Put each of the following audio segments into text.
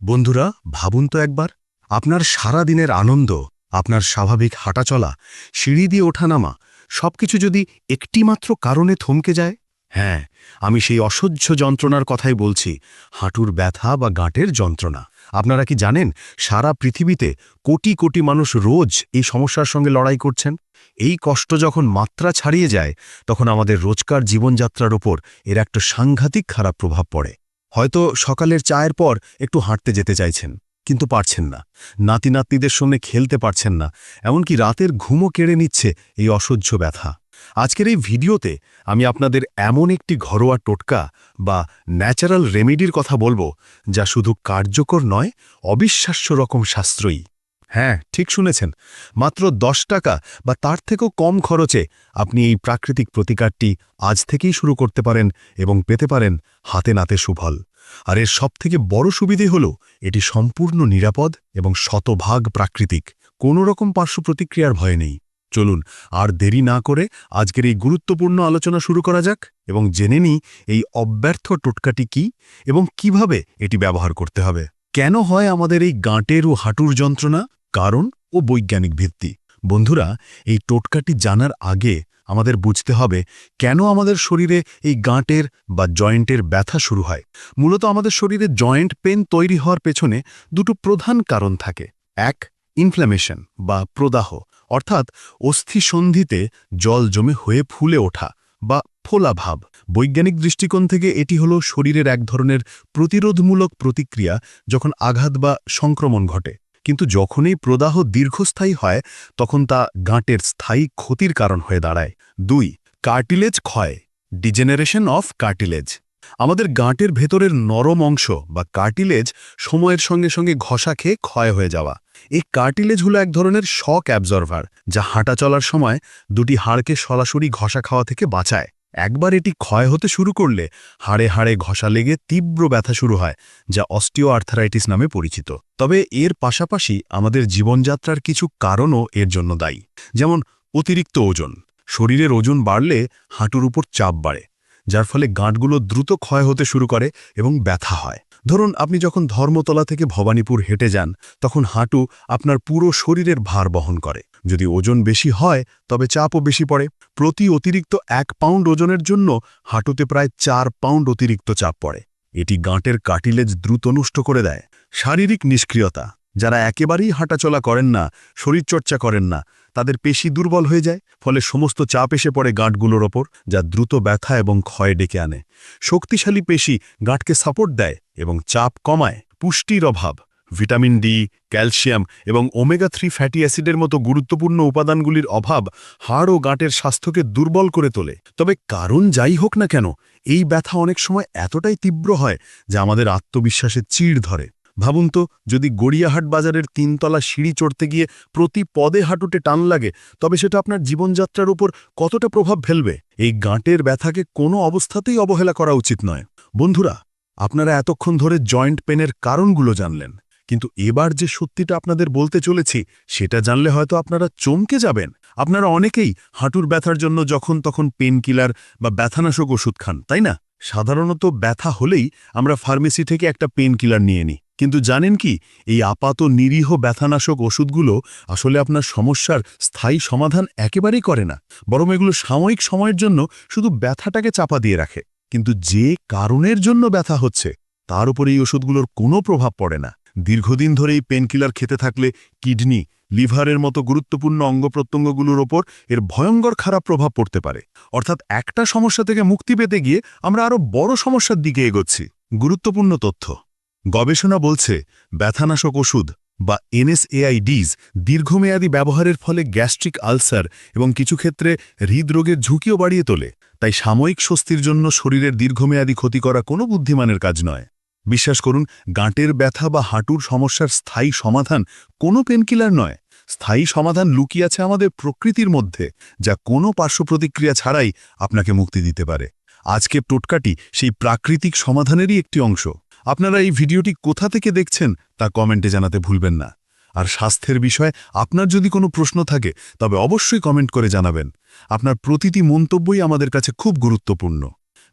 বন্ধুরা, ভাবুন তো একবার, আপনার সারা দিনের আনন্দ, আপনার স্বাভাবিক হাঁটাচলা, সিঁড়ি দিয়ে ওঠানামা সবকিছু যদি একটিমাত্র কারণে থমকে যায়? হ্যাঁ আমি সেই অসহ্য যন্ত্রণার কথাই বলছি, হাঁটুর ব্যথা বা গাঁটের যন্ত্রণা। আপনারা কি জানেন, সারা পৃথিবীতে কোটি কোটি মানুষ রোজ এই সমস্যার সঙ্গে লড়াই করছেন? এই কষ্ট যখন মাত্রা ছাড়িয়ে যায়, তখন আমাদের রোজকার জীবনযাত্রার ওপর এর একটা সাংঘাতিক খারাপ প্রভাব পড়ে। হয়তো সকালের চায়ের পর একটু হাঁটতে যেতে চাইছেন, কিন্তু পারছেন না। নাতি নাতনিদের সঙ্গে খেলতে পারছেন না, এমনকি রাতের ঘুমও কেড়ে নিচ্ছে এই অসহ্য ব্যথা। আজকের এই ভিডিওতে আমি আপনাদের এমন একটি ঘরোয়া টোটকা বা ন্যাচারাল রেমেডির কথা বলব, যা শুধু কার্যকর নয়, অবিশ্বাস্য রকম শাস্ত্রয়ী হ্যাঁ ঠিক শুনেছেন। মাত্র দশ টাকা বা তার থেকেও কম খরচে আপনি এই প্রাকৃতিক প্রতিকারটি আজ থেকেই শুরু করতে পারেন এবং পেতে পারেন হাতে নাতে সুফল। আর এর সবথেকে বড় সুবিধে হল, এটি সম্পূর্ণ নিরাপদ এবং শতভাগ প্রাকৃতিক। কোনো রকম পার্শ্ব প্রতিক্রিয়ার ভয় নেই। চলুন, আর দেরি না করে আজকের এই গুরুত্বপূর্ণ আলোচনা শুরু করা যাক এবং জেনে নিই এই অব্যর্থ টোটকাটি কি এবং কীভাবে এটি ব্যবহার করতে হবে। কেন হয় আমাদের এই গাঁটের ও হাঁটুর যন্ত্রণা? কারণ ও বৈজ্ঞানিক ভিত্তি। বন্ধুরা, এই টোটকাটি জানার আগে আমাদের বুঝতে হবে কেন আমাদের শরীরে এই গাঁটের বা জয়েন্টের ব্যথা শুরু হয়। মূলত আমাদের শরীরে জয়েন্ট পেন তৈরি হওয়ার পেছনে দুটো প্রধান কারণ থাকে। এক ইনফ্ল্যামেশন বা প্রদাহ, অর্থাৎ অস্থিসন্ধিতে জল জমে হয়ে ফুলে ওঠা বা ফোলা ভাব। বৈজ্ঞানিক দৃষ্টিকোণ থেকে এটি হল শরীরের এক ধরনের প্রতিরোধমূলক প্রতিক্রিয়া যখন আঘাত বা সংক্রমণ ঘটে। কিন্তু যখনই প্রদাহ দীর্ঘস্থায়ী হয়, তখন তা গাঁটের স্থায়ী ক্ষতির কারণ হয়ে দাঁড়ায়। দুই, কার্টিলেজ ক্ষয়, ডিজেনারেশন অফ কার্টিলেজ। আমাদের গাঁটের ভেতরের নরম অংশ বা কার্টিলেজ সময়ের সঙ্গে সঙ্গে ঘষা খেয়ে ক্ষয় হয়ে যাওয়া। এই কার্টিলেজ হলো এক ধরনের শক অ্যাবজর্ভার, যা হাঁটা চলার সময় দুটি হাড়কে সরাসরি ঘষা খাওয়া থেকে বাঁচায়। একবার এটি ক্ষয় হতে শুরু করলে হাড়ে হাড়ে ঘষা লেগে তীব্র ব্যথা শুরু হয়, যা অস্টিও আর্থারাইটিস নামে পরিচিত। তবে এর পাশাপাশি আমাদের জীবনযাত্রার কিছু কারণও এর জন্য দায়ী, যেমন অতিরিক্ত ওজন। শরীরের ওজন বাড়লে হাঁটুর উপর চাপ বাড়ে, যার ফলে গাঁটগুলো দ্রুত ক্ষয় হতে শুরু করে এবং ব্যথা হয়। ধরুন, আপনি যখন ধর্মতলা থেকে ভবানীপুর হেঁটে যান, তখন হাঁটু আপনার পুরো শরীরের ভার বহন করে। যদি ওজন বেশি হয়, তবে চাপও বেশি পড়ে। প্রতি অতিরিক্ত এক পাউন্ড ওজনের জন্য হাঁটুতে প্রায় চার পাউন্ড অতিরিক্ত চাপ পড়ে। এটি গাঁটের কাটিলেজ দ্রুত নষ্ট করে দেয়। শারীরিক নিষ্ক্রিয়তা, যারা একেবারেই হাঁটাচলা করেন না, শরীরচর্চা করেন না, তাদের পেশি দুর্বল হয়ে যায়, ফলে সমস্ত চাপ এসে পড়ে গাঁটগুলোর ওপর, যা দ্রুত ব্যথা এবং ক্ষয় ডেকে আনে। শক্তিশালী পেশি গাঁটকে সাপোর্ট দেয় এবং চাপ কমায়, পুষ্টির অভাব। ভিটামিন ডি, ক্যালসিয়াম এবং ওমেগা থ্রি ফ্যাটি অ্যাসিডের মতো গুরুত্বপূর্ণ উপাদানগুলির অভাব হাড় ও গাঁটের স্বাস্থ্যকে দুর্বল করে তোলে। তবে কারণ যাই হোক না কেন, এই ব্যথা অনেক সময় এতটাই তীব্র হয় যা আমাদের আত্মবিশ্বাসে চিড় ধরে। ভাবুন তো, যদি গড়িয়াহাট বাজারের তিনতলা সিঁড়ি চড়তে গিয়ে প্রতি পদে হাঁটুটে টান লাগে, তবে সেটা আপনার জীবনযাত্রার উপর কতটা প্রভাব ফেলবে? এই গাঁটের ব্যথাকে কোনো অবস্থাতেই অবহেলা করা উচিত নয়। বন্ধুরা, আপনারা এতক্ষণ ধরে জয়েন্ট পেনের কারণগুলো জানলেন। কিন্তু এবার যে সত্যিটা আপনাদের বলতে চলেছি, সেটা জানলে হয়তো আপনারা চমকে যাবেন। আপনারা অনেকেই হাঁটুর ব্যথার জন্য যখন তখন পেন কিলার বা ব্যথানাশক ওষুধ খান, তাই না? সাধারণত ব্যথা হলেই আমরা ফার্মেসি থেকে একটা পেন কিলার নিয়ে নিই। কিন্তু জানেন কি, এই আপাত নিরীহ ব্যথানাশক ওষুধগুলো আসলে আপনার সমস্যার স্থায়ী সমাধান একেবারেই করে না। বরং এগুলো সাময়িক সময়ের জন্য শুধু ব্যথাটাকে চাপা দিয়ে রাখে। কিন্তু যে কারণের জন্য ব্যথা হচ্ছে, তার উপর এই ওষুধগুলোর কোনো প্রভাব পড়ে না। দীর্ঘদিন ধরে এই পেনকিলার খেতে থাকলে কিডনি, লিভারের মতো গুরুত্বপূর্ণ অঙ্গ প্রত্যঙ্গগুলোর ওপর এর ভয়ঙ্কর খারাপ প্রভাব পড়তে পারে। অর্থাৎ একটা সমস্যা থেকে মুক্তি পেতে গিয়ে আমরা আরও বড় সমস্যার দিকে এগোচ্ছি। গুরুত্বপূর্ণ তথ্য। গবেষণা বলছে, ব্যথানাশক ওষুধ বা এনএসএআইডিজ দীর্ঘমেয়াদী ব্যবহারের ফলে গ্যাস্ট্রিক আলসার এবং কিছু ক্ষেত্রে হৃদরোগের ঝুঁকিও বাড়িয়ে তোলে। তাই সাময়িক স্বস্তির জন্য শরীরের দীর্ঘমেয়াদী ক্ষতি করা কোনো বুদ্ধিমানের কাজ নয়। বিশ্বাস করুন, গাঁটের ব্যথা বা হাঁটুর সমস্যার স্থায়ী সমাধান কোনো পেনকিলার নয়। স্থায়ী সমাধান লুকিয়ে আছে আমাদের প্রকৃতির মধ্যে, যা কোনো পার্শ্ব প্রতিক্রিয়া ছাড়াই আপনাকে মুক্তি দিতে পারে। আজকে টোটকাটি সেই প্রাকৃতিক সমাধানেরই একটি অংশ। আপনারা এই ভিডিওটি কোথা থেকে দেখছেন তা কমেন্টে জানাতে ভুলবেন না। আর স্বাস্থ্যের বিষয়ে আপনার যদি কোনো প্রশ্ন থাকে, তবে অবশ্যই কমেন্ট করে জানাবেন। আপনার প্রতিটি মন্তব্যই আমাদের কাছে খুব গুরুত্বপূর্ণ।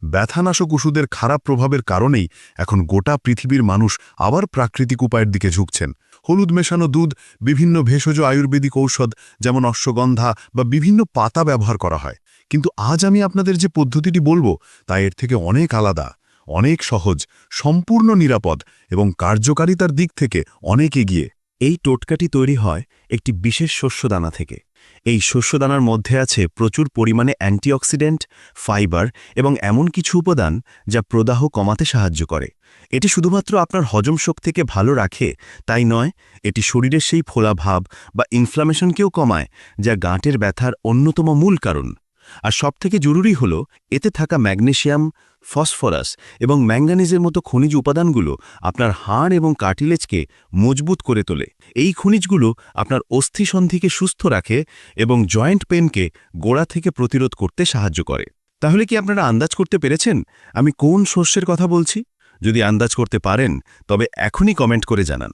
ব্যথানাশক ওষুধের খারাপ প্রভাবের কারণেই এখন গোটা পৃথিবীর মানুষ আবার প্রাকৃতিক উপায়ের দিকে ঝুঁকছেন। হলুদ মেশানো দুধ, বিভিন্ন ভেষজ আয়ুর্বেদিক ঔষধ, যেমন অশ্বগন্ধা বা বিভিন্ন পাতা ব্যবহার করা হয়। কিন্তু আজ আমি আপনাদের যে পদ্ধতিটি বলব, তা এর থেকে অনেক আলাদা, অনেক সহজ, সম্পূর্ণ নিরাপদ এবং কার্যকারিতার দিক থেকে অনেক এগিয়ে। এই টোটকাটি তৈরি হয় একটি বিশেষ শস্যদানা থেকে। এই শস্যদানার মধ্যে আছে প্রচুর পরিমাণে অ্যান্টিঅক্সিডেন্ট, ফাইবার এবং এমন কিছু উপাদান যা প্রদাহ কমাতে সাহায্য করে। এটি শুধুমাত্র আপনার হজম শক্তিকে ভালো রাখে, তাই নয়, এটি শরীরের সেই ফোলা ভাব বা ইনফ্লামেশনকেও কমায় যা গাঁটের ব্যথার অন্যতম মূল কারণ। আর সবথেকে জরুরি হল, এতে থাকা ম্যাগনেশিয়াম ফসফরাস এবং ম্যাঙ্গানিজের মতো খনিজ উপাদানগুলো আপনার হাড় এবং কার্টিলেজকে মজবুত করে তোলে। এই খনিজগুলো আপনার অস্থিসন্ধিকে সুস্থ রাখে এবং জয়েন্ট পেনকে গোড়া থেকে প্রতিরোধ করতে সাহায্য করে। তাহলে কি আপনারা আন্দাজ করতে পেরেছেন? আমি কোন শস্যের কথা বলছি? যদি আন্দাজ করতে পারেন, তবে এখনই কমেন্ট করে জানান।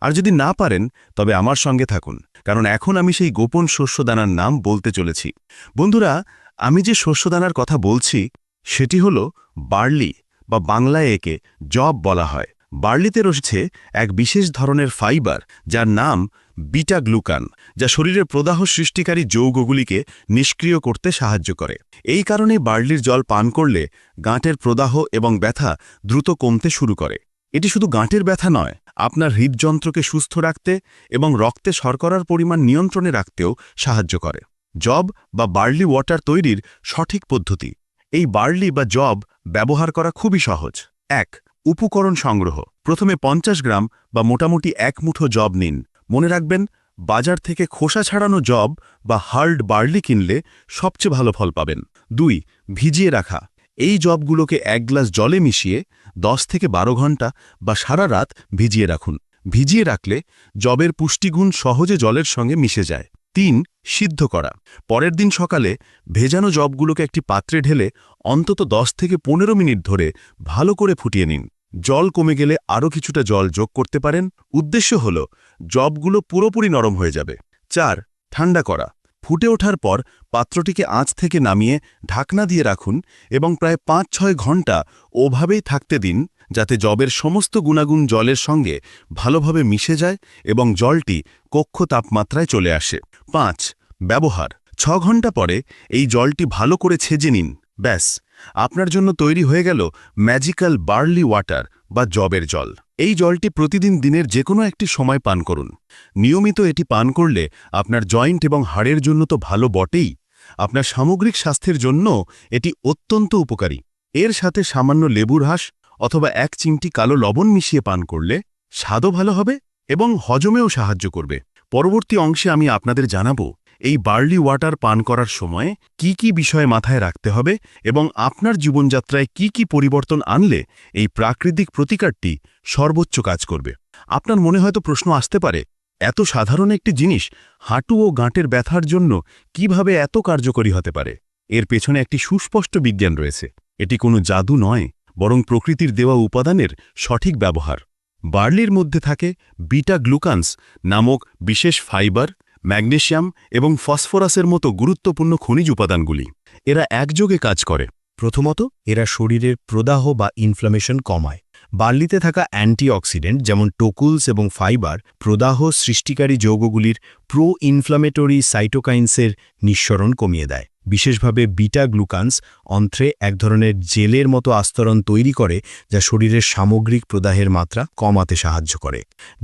আর যদি না পারেন, তবে আমার সঙ্গে থাকুন, কারণ এখন আমি সেই গোপন শস্যদানার নাম বলতে চলেছি। বন্ধুরা, আমি যে শস্যদানার কথা বলছি সেটি হল বার্লি বা বাংলায় একে জব বলা হয়। বার্লিতে রয়েছে এক বিশেষ ধরনের ফাইবার, যার নাম বিটা গ্লুকান যা শরীরের প্রদাহ সৃষ্টিকারী যৌগগুলিকে নিষ্ক্রিয় করতে সাহায্য করে। এই কারণে বার্লির জল পান করলে গাঁটের প্রদাহ এবং ব্যথা দ্রুত কমতে শুরু করে। এটি শুধু গাঁটের ব্যথা নয়, আপনার হৃদযন্ত্রকে সুস্থ রাখতে এবং রক্তে শর্করার পরিমাণ নিয়ন্ত্রণে রাখতেও সাহায্য করে। জব বা বার্লি ওয়াটার তৈরির সঠিক পদ্ধতি। এই বার্লি বা জব ব্যবহার করা খুবই সহজ। এক, উপকরণ সংগ্রহ। প্রথমে পঞ্চাশ গ্রাম বা মোটামুটি এক মুঠো জব নিন। মনে রাখবেন, বাজার থেকে খোসা ছাড়ানো জব বা হার্ড বার্লি কিনলে সবচেয়ে ভালো ফল পাবেন। দুই, ভিজিয়ে রাখা। এই জবগুলোকে এক গ্লাস জলে মিশিয়ে 10 থেকে বারো ঘণ্টা বা সারা রাত ভিজিয়ে রাখুন। ভিজিয়ে রাখলে জবের পুষ্টিগুণ সহজে জলের সঙ্গে মিশে যায়। তিন সিদ্ধ করা। পরের দিন সকালে ভেজানো জবগুলোকে একটি পাত্রে ঢেলে অন্তত 10 থেকে পনেরো মিনিট ধরে ভালো করে ফুটিয়ে নিন। জল কমে গেলে আরও কিছুটা জল যোগ করতে পারেন। উদ্দেশ্য হল জবগুলো পুরোপুরি নরম হয়ে যাবে। চার, ঠান্ডা করা। ফুটে ওঠার পর পাত্রটিকে আঁচ থেকে নামিয়ে ঢাকনা দিয়ে রাখুন এবং প্রায় পাঁচ ছয় ঘণ্টা ওভাবেই থাকতে দিন। যাতে জবের সমস্ত গুণাগুণ জলের সঙ্গে ভালোভাবে মিশে যায় এবং জলটি কক্ষ তাপমাত্রায় চলে আসে। পাঁচ, ব্যবহার। ছ ঘণ্টা পরে এই জলটি ভালো করে ছেজে নিন। ব্যাস, আপনার জন্য তৈরি হয়ে গেল ম্যাজিক্যাল বার্লি ওয়াটার বা জবের জল। এই জলটি প্রতিদিন দিনের যে কোনো একটি সময় পান করুন। নিয়মিত এটি পান করলে আপনার জয়েন্ট এবং হাড়ের জন্য তো ভালো বটেই। আপনার সামগ্রিক স্বাস্থ্যের জন্য এটি অত্যন্ত উপকারী। এর সাথে সামান্য লেবুর হাঁস অথবা এক চিমটি কালো লবণ মিশিয়ে পান করলে স্বাদও ভালো হবে এবং হজমেও সাহায্য করবে। পরবর্তী অংশে আমি আপনাদের জানাব, এই বার্লি ওয়াটার পান করার সময় কি কি বিষয়ে মাথায় রাখতে হবে এবং আপনার জীবনযাত্রায় কি কি পরিবর্তন আনলে এই প্রাকৃতিক প্রতিকারটি সর্বোচ্চ কাজ করবে। আপনার মনে হয়তো প্রশ্ন আসতে পারে, এত সাধারণ একটি জিনিস হাঁটু ও গাঁটের ব্যথার জন্য কীভাবে এত কার্যকরী হতে পারে? এর পেছনে একটি সুস্পষ্ট বিজ্ঞান রয়েছে। এটি কোনো জাদু নয়। বরং প্রকৃতির দেওয়া উপাদানের সঠিক ব্যবহার। বার্লির মধ্যে থাকে বিটা গ্লুকান্স নামক বিশেষ ফাইবার, ম্যাগনেশিয়াম এবং ফসফরাসের মতো গুরুত্বপূর্ণ খনিজ উপাদানগুলি। এরা একযোগে কাজ করে। প্রথমত, এরা শরীরের প্রদাহ বা ইনফ্লামেশন কমায়। বার্লিতে থাকা অ্যান্টিঅক্সিডেন্ট যেমন টোকুলস এবং ফাইবার প্রদাহ সৃষ্টিকারী যৌগগুলির প্রো ইনফ্লামেটরি সাইটোকাইন্সের নিঃসরণ কমিয়ে দেয়। বিশেষভাবে বিটা গ্লুকান্স অন্ত্রে এক ধরনের জেলের মতো আস্তরণ তৈরি করে যা শরীরের সামগ্রিক প্রদাহের মাত্রা কমাতে সাহায্য করে।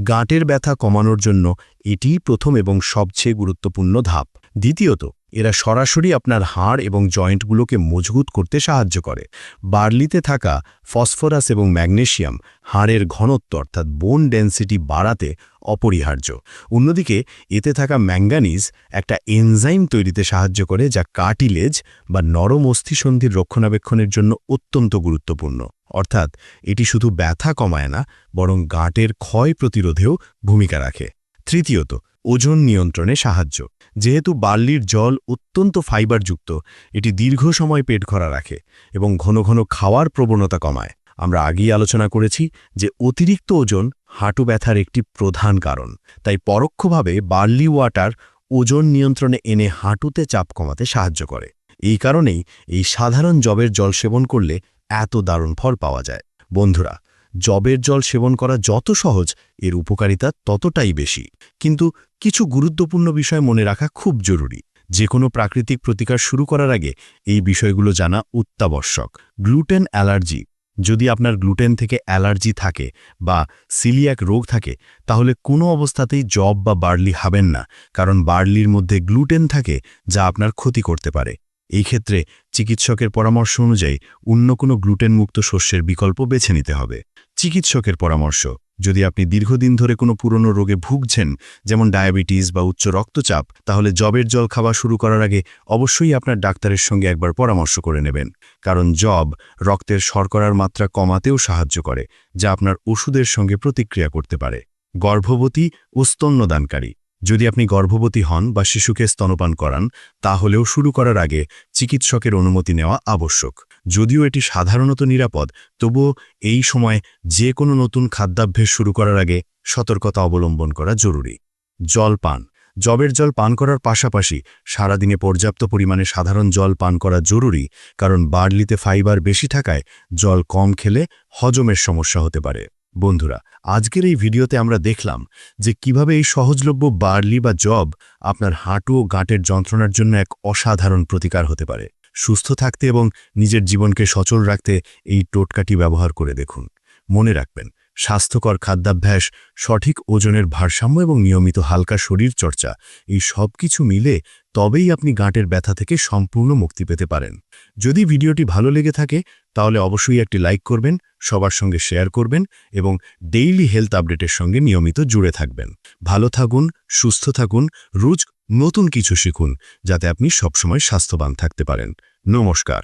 গাঁটের ব্যথা কমানোর জন্য এটিই প্রথম এবং সবচেয়ে গুরুত্বপূর্ণ ধাপ। দ্বিতীয়ত, এরা সরাসরি আপনার হাড় এবং জয়েন্টগুলোকে মজবুত করতে সাহায্য করে। বার্লিতে থাকা ফসফরাস এবং ম্যাগনেশিয়াম হাড়ের ঘনত্ব অর্থাৎ বোন ডেন্সিটি বাড়াতে অপরিহার্য। অন্যদিকে, এতে থাকা ম্যাঙ্গানিজ একটা এনজাইম তৈরিতে সাহায্য করে যা কার্টিলেজ বা নরম অস্থিসন্ধির রক্ষণাবেক্ষণের জন্য অত্যন্ত গুরুত্বপূর্ণ। অর্থাৎ, এটি শুধু ব্যথা কমায় না, বরং গাঁটের ক্ষয় প্রতিরোধেও ভূমিকা রাখে। তৃতীয়ত ওজন নিয়ন্ত্রণে সাহায্য। যেহেতু বার্লির জল অত্যন্ত ফাইবারযুক্ত, এটি দীর্ঘ সময় পেট ভরা রাখে এবং ঘন ঘন খাওয়ার প্রবণতা কমায়। আমরা আগেই আলোচনা করেছি যে অতিরিক্ত ওজন হাঁটু ব্যথার একটি প্রধান কারণ। তাই পরোক্ষভাবে বার্লি ওয়াটার ওজন নিয়ন্ত্রণে এনে হাঁটুতে চাপ কমাতে সাহায্য করে। এই কারণেই এই সাধারণ জবের জল সেবন করলে এত দারুণ ফল পাওয়া যায়। বন্ধুরা জবের জল সেবন করা যত সহজ, এর উপকারিতা ততটাই বেশি। কিন্তু কিছু গুরুত্বপূর্ণ বিষয় মনে রাখা খুব জরুরি। যে কোনো প্রাকৃতিক প্রতিকার শুরু করার আগে এই বিষয়গুলো জানা অত্যাবশ্যক। Gluten allergy. যদি আপনার গ্লুটেন থেকে অ্যালার্জি থাকে বা সিলিয়াক রোগ থাকে, তাহলে কোনো অবস্থাতেই জব বা বার্লি খাবেন না, কারণ বার্লির মধ্যে গ্লুটেন থাকে যা আপনার ক্ষতি করতে পারে। এই ক্ষেত্রে চিকিৎসকের পরামর্শ অনুযায়ী অন্য কোনো গ্লুটেনমুক্ত শস্যের বিকল্প বেছে নিতে হবে। চিকিৎসকের পরামর্শ, যদি আপনি দীর্ঘদিন ধরে কোনো পুরনো রোগে ভুগছেন, যেমন ডায়াবেটিস বা উচ্চ রক্তচাপ, তাহলে জবের জল খাওয়া শুরু করার আগে অবশ্যই আপনার ডাক্তারের সঙ্গে একবার পরামর্শ করে নেবেন। কারণ জব রক্তের শর্করার মাত্রা কমাতেও সাহায্য করে, যা আপনার ওষুধের সঙ্গে প্রতিক্রিয়া করতে পারে। গর্ভবতী ও স্তন্যদানকারী যদি আপনি গর্ভবতী হন বা শিশুকে স্তনপান করান, তাহলেও শুরু করার আগে চিকিৎসকের অনুমতি নেওয়া আবশ্যক। যদিও এটি সাধারণত নিরাপদ, তবুও এই সময় যে কোনো নতুন খাদ্যাভ্যাস শুরু করার আগে সতর্কতা অবলম্বন করা জরুরি। জল পান। জবের জল পান করার পাশাপাশি সারাদিনে পর্যাপ্ত পরিমাণে সাধারণ জল পান করা জরুরি, কারণ বার্লিতে ফাইবার বেশি থাকায় জল কম খেলে হজমের সমস্যা হতে পারে। বন্ধুরা, আজকের এই ভিডিওতে আমরা দেখলাম যে কীভাবে এই সহজলভ্য বার্লি বা জব আপনার হাঁটু ও গাঁটের যন্ত্রণার জন্য এক অসাধারণ প্রতিকার হতে পারে। সুস্থ থাকতে এবং নিজের জীবনকে সচল রাখতে এই টোটকাটি ব্যবহার করে দেখুন। মনে রাখবেন, স্বাস্থ্যকর খাদ্যাভ্যাস, সঠিক ওজনের ভারসাম্য এবং নিয়মিত হালকা শরীর চর্চা এই সব কিছু মিলে তবেই আপনি গাঁটের ব্যথা থেকে সম্পূর্ণ মুক্তি পেতে পারেন। যদি ভিডিওটি ভালো লেগে থাকে, তাহলে অবশ্যই একটি লাইক করবেন, সবার সঙ্গে শেয়ার করবেন এবং ডেইলি হেলথ আপডেটের সঙ্গে নিয়মিত জুড়ে থাকবেন। ভালো থাকুন, সুস্থ থাকুন, রোজ নতুন কিছু শিখুন, যাতে আপনি সবসময় স্বাস্থ্যবান থাকতে পারেন। নমস্কার।